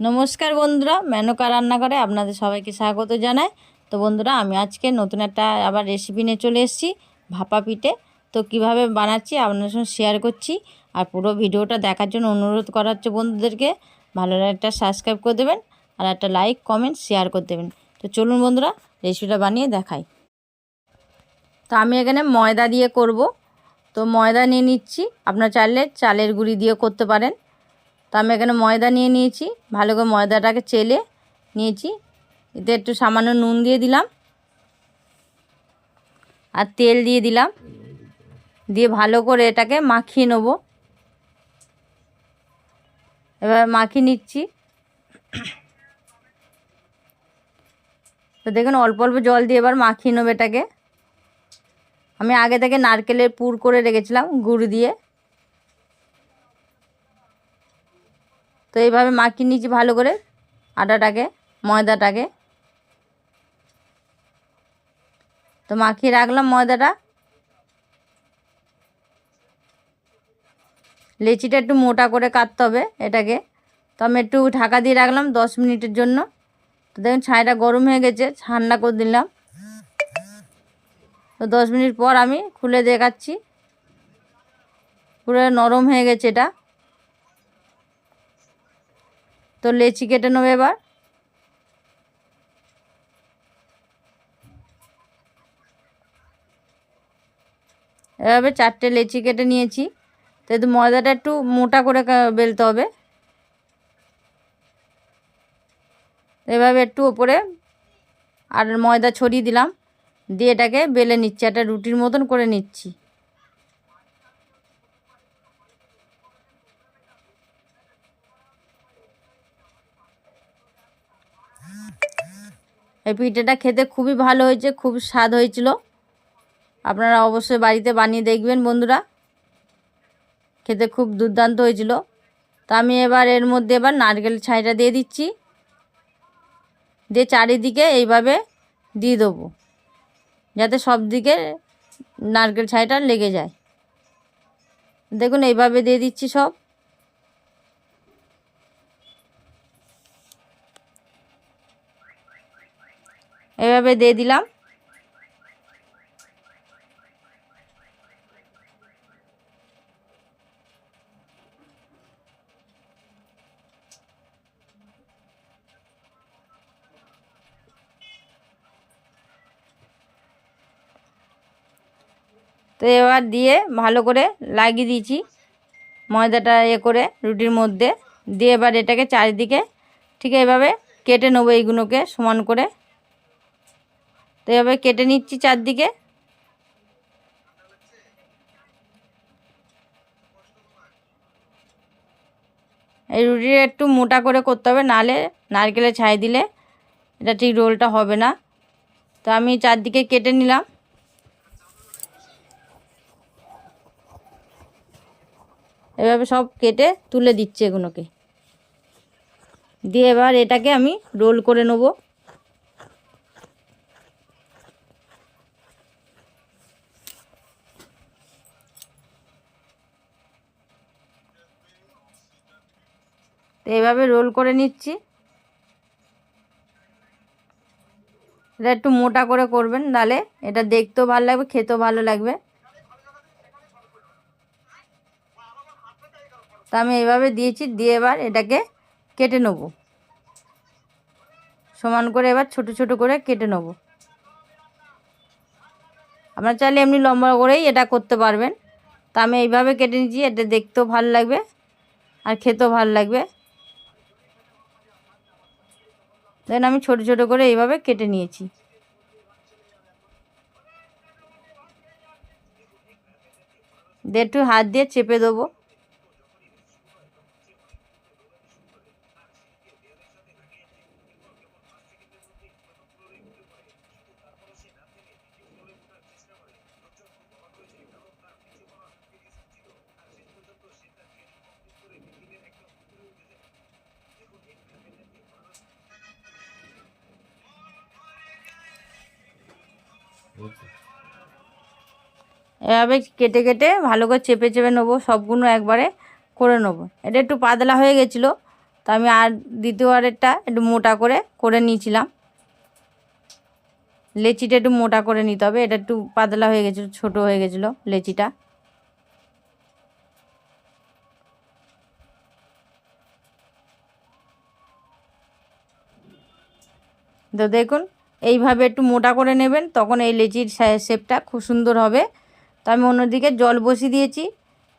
নমস্কার বন্ধুরা, মেনকা রান্নাঘরে আপনাদের সবাইকে স্বাগত জানাই। তো বন্ধুরা, আমি আজকে নতুন একটা আবার রেসিপি নিয়ে চলে এসেছি, ভাপা পিঠে। তো কীভাবে বানাচ্ছি আপনাদের সঙ্গে শেয়ার করছি। আর পুরো ভিডিওটা দেখার জন্য অনুরোধ করা হচ্ছে বন্ধুদেরকে, ভালো একটা সাবস্ক্রাইব করে দেবেন আর একটা লাইক কমেন্ট শেয়ার করে দেবেন। তো চলুন বন্ধুরা রেসিপিটা বানিয়ে দেখাই। তো আমি এখানে ময়দা দিয়ে করব। তো ময়দা নিয়ে নিচ্ছি, আপনার চাইলে চালের গুঁড়ি দিয়ে করতে পারেন। তো আমি এখানে ময়দা নিয়ে নিয়েছি। ভালো করে ময়দাটাকে চেলে নিয়েছি। এতে একটু সামান্য নুন দিয়ে দিলাম। আর তেল দিয়ে দিলাম। দিয়ে ভালো করে এটাকে মাখিয়ে নেব। এবার মাখিয়ে নিচ্ছি। তো দেখুন, অল্প অল্প জল দিয়ে এবার মাখিয়ে নেব এটাকে। আমি আগে থেকে নারকেলের পুর করে রেখেছিলাম, গুড় দিয়ে। তো এইভাবে মাখিয়ে নিচ্ছি ভালো করে আটাটাকে, ময়দাটাকে। তো মাখিয়ে রাখলাম ময়দাটা। লেচিটা একটু মোটা করে কাটতে হবে এটাকে। তো আমি একটু ঢাকা দিয়ে রাখলাম দশ মিনিটের জন্য। তো দেখুন ছাইটা গরম হয়ে গেছে, ঠান্ডা করে দিলাম। তো দশ মিনিট পর আমি খুলে দেখাচ্ছি। পুরো নরম হয়ে গেছে এটা। তো লেচি কেটে নেব এবার। এভাবে চারটে লেচি কেটে নিয়েছি। তো একটু ময়দাটা একটু মোটা করে বেলতে হবে। এভাবে একটু ওপরে আর ময়দা ছড়িয়ে দিলাম। দিয়ে এটাকে বেলে নিচ্ছি, একটা রুটির মতন করে নিচ্ছি। এই পিঠেটা খেতে খুবই ভালো হয়েছে, খুব স্বাদ হয়েছিল। আপনারা অবশ্যই বাড়িতে বানিয়ে দেখবেন বন্ধুরা। খেতে খুব দুর্দান্ত হয়েছিল। তো আমি এবার এর মধ্যে এবার নারকেল ছাইটা দিয়ে দিচ্ছি। দিয়ে চারিদিকে এইভাবে দিয়ে দেবো, যাতে সব দিকে নারকেল ছাইটা লেগে যায়। দেখুন, এইভাবে দিয়ে দিচ্ছি সব। এভাবে দিয়ে দিলাম। তো এবার দিয়ে ভালো করে লাগিয়ে দিয়েছি ময়দাটা এ করে রুটির মধ্যে। দিয়ে এবার এটাকে চারিদিকে ঠিক এভাবে কেটে নেব এইগুলোকে সমান করে। তো এভাবে কেটে নিচ্ছি চারদিকে। এই রুটিটা একটু মোটা করে করতে হবে, নালে নারকেলে ছাই দিলে এটা ঠিক রোলটা হবে না। তো আমি চারদিকে কেটে নিলাম। এভাবে সব কেটে তুলে দিচ্ছি এগুলোকে। দিয়ে এবার এটাকে আমি রোল করে নেব। তো এইভাবে রোল করে নিচ্ছি। এটা একটু মোটা করে করবেন, নালে এটা দেখতেও ভালো লাগবে, খেতেও ভালো লাগবে। তো আমি এইভাবে দিয়েছি, দিয়ে এবার এটাকে কেটে নেব। সমান করে এবার ছোট ছোট করে কেটে নেব। আপনার চাইলে এমনি লম্বা করেই এটা করতে পারবেন। তা আমি এইভাবে কেটে নিচ্ছি এটা দেখতেও ভালো লাগবে আর খেতেও ভালো লাগবে। দেন আমি ছোট ছোট করে এইভাবে কেটে নিয়েছি। দিয়ে একটু হাত দিয়ে চেপে দেবো। এভাবে কেটে কেটে ভালো করে চেপে চেপে নেব, সবগুলো একবারে করে নেব। এটা একটু পাতলা হয়ে গেছিল, তো আমি আর দ্বিতীয়বারেরটা একটু মোটা করে করে নিয়েছিলাম। লেচিটা একটু মোটা করে নিতে হবে, এটা একটু পাতলা হয়ে গেছিল, ছোটো হয়ে গেছিল লেচিটা। তো দেখুন এইভাবে একটু মোটা করে নেবেন, তখন এই লেচির শেপটা খুব সুন্দর হবে। তো আমি অন্যদিকে জল বসিয়ে দিয়েছি।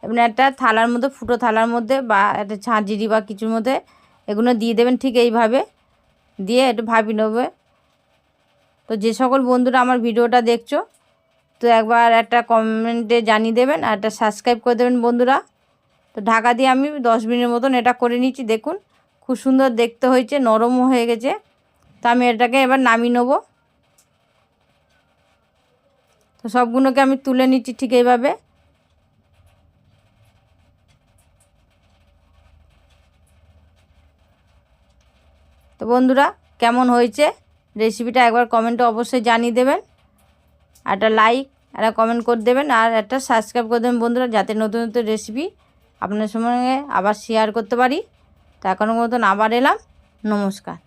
এবার একটা থালার মধ্যে, ফুটো থালার মধ্যে বা একটা ঝাঁঝিরি বা কিছুর মধ্যে এগুলো দিয়ে দেবেন ঠিক এইভাবে। দিয়ে একটু ভাবি নেবে। তো যে সকল বন্ধুরা আমার ভিডিওটা দেখছ, তো একবার একটা কমেন্টে জানিয়ে দেবেন আর একটা সাবস্ক্রাইব করে দেবেন বন্ধুরা। তো ঢাকা দিয়ে আমি দশ মিনিটের মতন এটা করে নিচ্ছি, দেখুন। খুব সুন্দর দেখতে হয়েছে, নরমও হয়ে গেছে। তো আমি এটাকে এবার নামিয়ে নেব। তো সবগুলোকে আমি তুলে নিচ্ছি ঠিক এইভাবে। তো বন্ধুরা, কেমন হয়েছে? রেসিপিটা একবার কমেন্টে অবশ্যই জানিয়ে দেবেন। একটা লাইক একটা কমেন্ট করে দেবেন। আর একটা সাবস্ক্রাইব করে দেবেন বন্ধুরা, যাতে নতুন নতুন রেসিপি আপনার সঙ্গে আবার শেয়ার করতে পারি। তো এখনও মতন আবার এলাম। নমস্কার।